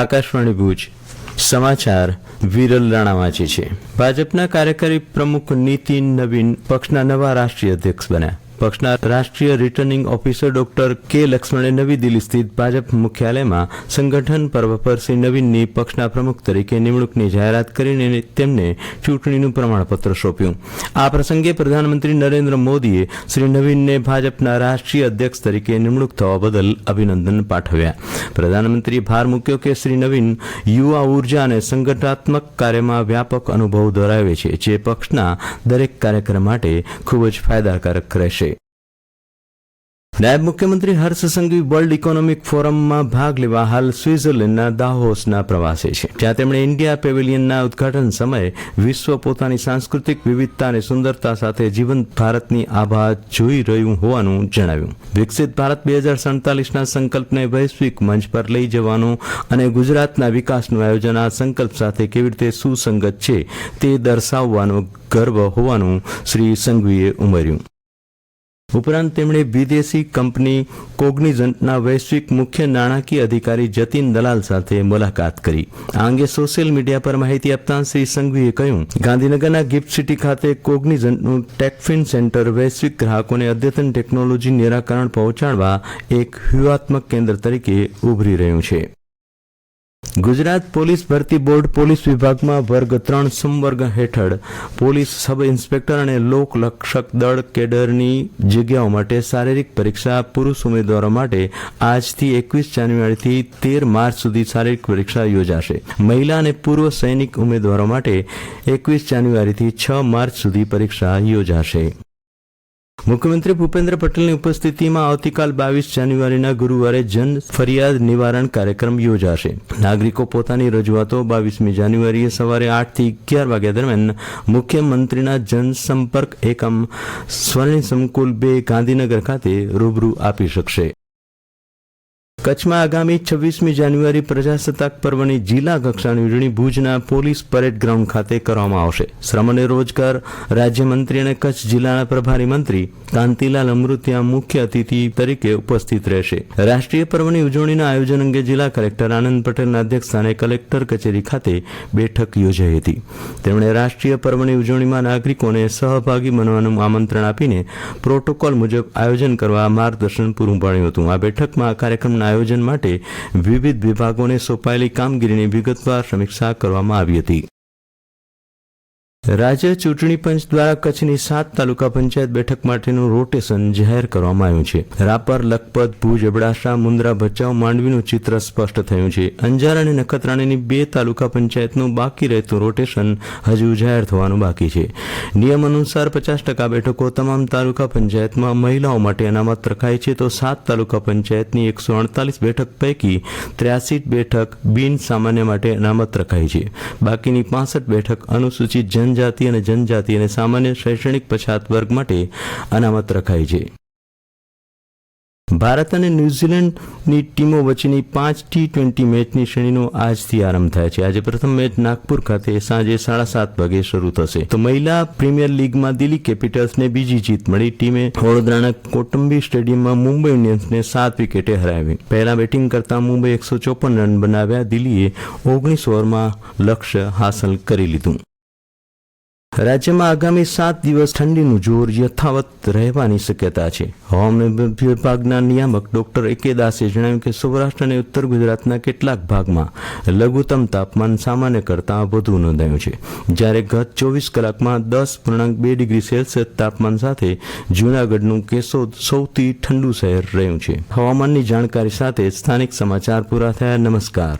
આકાશવાણી ભુજ. સમાચાર વિરલ રાણા વાંચે છે. ભાજપના કાર્યકારી પ્રમુખ નીતિન નવીન પક્ષના નવા રાષ્ટ્રીય અધ્યક્ષ બન્યા. પક્ષના રાષ્ટ્રીય રિટર્નિંગ ઓફિસર ડોક્ટર કે લક્ષ્મણે નવી દિલ્હી સ્થિત ભાજપ મુખ્યાલયમાં સંગઠન પર્વ પર શ્રી નવીનની પક્ષના પ્રમુખ તરીકે નિમણૂકની જાહેરાત કરીને તેમને ચૂંટણીનું પ્રમાણપત્ર સોંપ્યું. આ પ્રસંગે પ્રધાનમંત્રી નરેન્દ્ર મોદીએ શ્રી નવીનને ભાજપના રાષ્ટ્રીય અધ્યક્ષ તરીકે નિમણૂક થવા બદલ અભિનંદન પાઠવ્યા. પ્રધાનમંત્રીએ ભાર મૂક્યો કે શ્રી નવીન યુવા ઊર્જા અને સંગઠનાત્મક કાર્યમાં વ્યાપક અનુભવ ધરાવે છે, જે પક્ષના દરેક કાર્યક્રમ માટે ખૂબ જ ફાયદાકારક રહેશે. નાયબ મુખ્યમંત્રી હર્ષ સંઘવી વર્લ્ડ ઇકોનોમિક ફોરમમાં ભાગ લેવા હાલ સ્વિટ્ઝરલેન્ડના દાહોસના પ્રવાસે છે. જ્યાં તેમણે ઇન્ડિયા પેવેલિયનના ઉદઘાટન સમયે વિશ્વ પોતાની સાંસ્કૃતિક વિવિધતા અને સુંદરતા સાથે જીવંત ભારતની આભા જોઈ રહ્યું હોવાનું જણાવ્યું. વિકસિત ભારત બે હજાર સડતાલીસના સંકલ્પને વૈશ્વિક મંચ પર લઈ જવાનું અને ગુજરાતના વિકાસનું આયોજન આ સંકલ્પ સાથે કેવી રીતે સુસંગત છે તે દર્શાવવાનો ગર્વ હોવાનું શ્રી સંઘવીએ ઉમેર્યું. ઉપરાંત તેમણે વિદેશી કંપની કોગ્નિઝન્ટના વૈશ્વિક મુખ્ય નાણાકીય અધિકારી જતીન દલાલ સાથે મુલાકાત કરી. આ અંગે સોશિયલ મીડિયા પર માહિતી આપતા શ્રી સંઘવીએ કહ્યું, ગાંધીનગરના ગિફ્ટ સિટી ખાતે કોગ્નિઝન્ટનું ટેકફિન સેન્ટર વૈશ્વિક ગ્રાહકોને અદ્યતન ટેકનોલોજી નિરાકરણ પહોંચાડવા એક વ્યૂહાત્મક કેન્દ્ર તરીકે ઉભરી રહ્યું છે. ગુજરાત પોલીસ ભરતી બોર્ડ પોલીસ વિભાગમાં વર્ગ ત્રણ સંવર્ગ હેઠળ પોલીસ સબ ઇન્સ્પેક્ટર અને લોકરક્ષક દળ કેડરની જગ્યાઓ માટે શારીરિક પરીક્ષા પુરુષ ઉમેદવારો માટે આજથી એકવીસ જાન્યુઆરીથી તેર માર્ચ સુધી શારીરિક પરીક્ષા યોજાશે. મહિલા અને પૂર્વ સૈનિક ઉમેદવારો માટે એકવીસ જાન્યુઆરીથી છ માર્ચ સુધી પરીક્ષા યોજાશે. મુખ્યમંત્રી ભૂપેન્દ્ર પટેલની ઉપસ્થિતિમાં આવતીકાલ બાવીસ જાન્યુઆરીના ગુરુવારે જન ફરિયાદ નિવારણ કાર્યક્રમ યોજાશે. નાગરિકો પોતાની રજૂઆતો બાવીસમી જાન્યુઆરીએ સવારે આઠથી અગિયાર વાગ્યા દરમિયાન મુખ્યમંત્રીના જનસંપર્ક એકમ સ્વર્ણિમ સંકુલ બે ગાંધીનગર ખાતે રૂબરૂ આપી શકશે. કચ્છમાં આગામી છવ્વીસમી જાન્યુઆરી પ્રજાસત્તાક પર્વની જિલ્લા કક્ષાની ઉજવણી ભુજના પોલીસ પરેડ ગ્રાઉન્ડ ખાતે કરવામાં આવશે. શ્રમ અને રોજગાર રાજ્યમંત્રી અને કચ્છ જિલ્લાના પ્રભારી મંત્રી કાંતિલાલ અમૃતિયા મુખ્ય અતિથિ તરીકે ઉપસ્થિત રહેશે. રાષ્ટ્રીય પર્વની ઉજવણીના આયોજન અંગે જિલ્લા કલેક્ટર આનંદ પટેલના અધ્યક્ષસ્થાને કલેક્ટર કચેરી ખાતે બેઠક યોજાઈ હતી. તેમણે રાષ્ટ્રીય પર્વની ઉજવણીમાં નાગરિકોને સહભાગી બનવાનું આમંત્રણ આપીને પ્રોટોકોલ મુજબ આયોજન કરવા માર્ગદર્શન પૂરું પાડ્યું હતું. આ બેઠકમાં આ કાર્યક્રમના આયોજન માટે વિવિધ વિભાગોને સોંપાયેલી કામગીરીની વિગતવાર સમીક્ષા કરવામાં આવી હતી. રાજ્ય ચૂંટણી પંચ દ્વારા કચ્છની સાત તાલુકા પંચાયત બેઠક માટેનું રોટેશન જાહેર કરવામાં આવ્યું છે. રાપર, લખપત, ભુજ, અબડાસા, મુન્દ્રા, ભચાઉ, માંડવીનું ચિત્ર સ્પષ્ટ થયું છે. અંજાર અને નખત્રાણીની બે તાલુકા પંચાયતનું બાકી રહેતું રોટેશન હજુ જાહેર થવાનું બાકી છે. નિયમ અનુસાર પચાસ ટકા બેઠકો તમામ તાલુકા પંચાયતમાં મહિલાઓ માટે અનામત રખાય છે તો સાત તાલુકા પંચાયતની એકસો અડતાલીસ બેઠક પૈકી ત્ર્યાસી બેઠક બિન સામાન્ય માટે અનામત રખાઈ છે. બાકીની પાસઠ બેઠક અનુસૂચિત જનજાતિ અને જનજાતિ અને સામાન્ય શૈક્ષણિક પછાત વર્ગ માટે અનામત રખાઈ છે. ભારત અને ન્યૂઝીલેન્ડની ટીમો વચ્ચેની પાંચ ટી ટ્વેન્ટી મેચની શ્રેણીનો આજથી આરંભ થાય છે. આજે પ્રથમ મેચ નાગપુર ખાતે સાંજે સાડા સાત વાગે શરૂ થશે. તો મહિલા પ્રીમિયર લીગમાં દિલ્હી કેપિટલ્સને બીજી જીત મળી. ટીમે વડોદરાના કોટંબી સ્ટેડિયમમાં મુંબઈ ઇન્ડિયન્સને સાત વિકેટે હરાવી. પહેલા બેટિંગ કરતા મુંબઈ એકસો ચોપન રન બનાવ્યા. દિલ્હીએ ઓગણીસ ઓવરમાં લક્ષ્ય હાંસલ કરી લીધું. રાજ્યમાં આગામી સાત દિવસ ઠંડીનું જોર યથાવત રહેવાની શક્યતા છે. હવામાન વિભાગના નિયામક ડોક્ટર એકે દાસે જણાવ્યું કે સૌરાષ્ટ્ર અને ઉત્તર ગુજરાતના કેટલાક ભાગમાં લઘુત્તમ તાપમાન સામાન્ય કરતાં વધુ નોંધાયું છે. જ્યારે ગત ચોવીસ કલાકમાં દસ પૂર્ણાંક બે ડિગ્રી સેલ્સિયસ તાપમાન સાથે જૂનાગઢનું કેશોદ સૌથી ઠંડુ શહેર રહ્યું છે. હવામાનની જાણકારી સાથે સ્થાનિક સમાચાર પૂરા થયા. નમસ્કાર.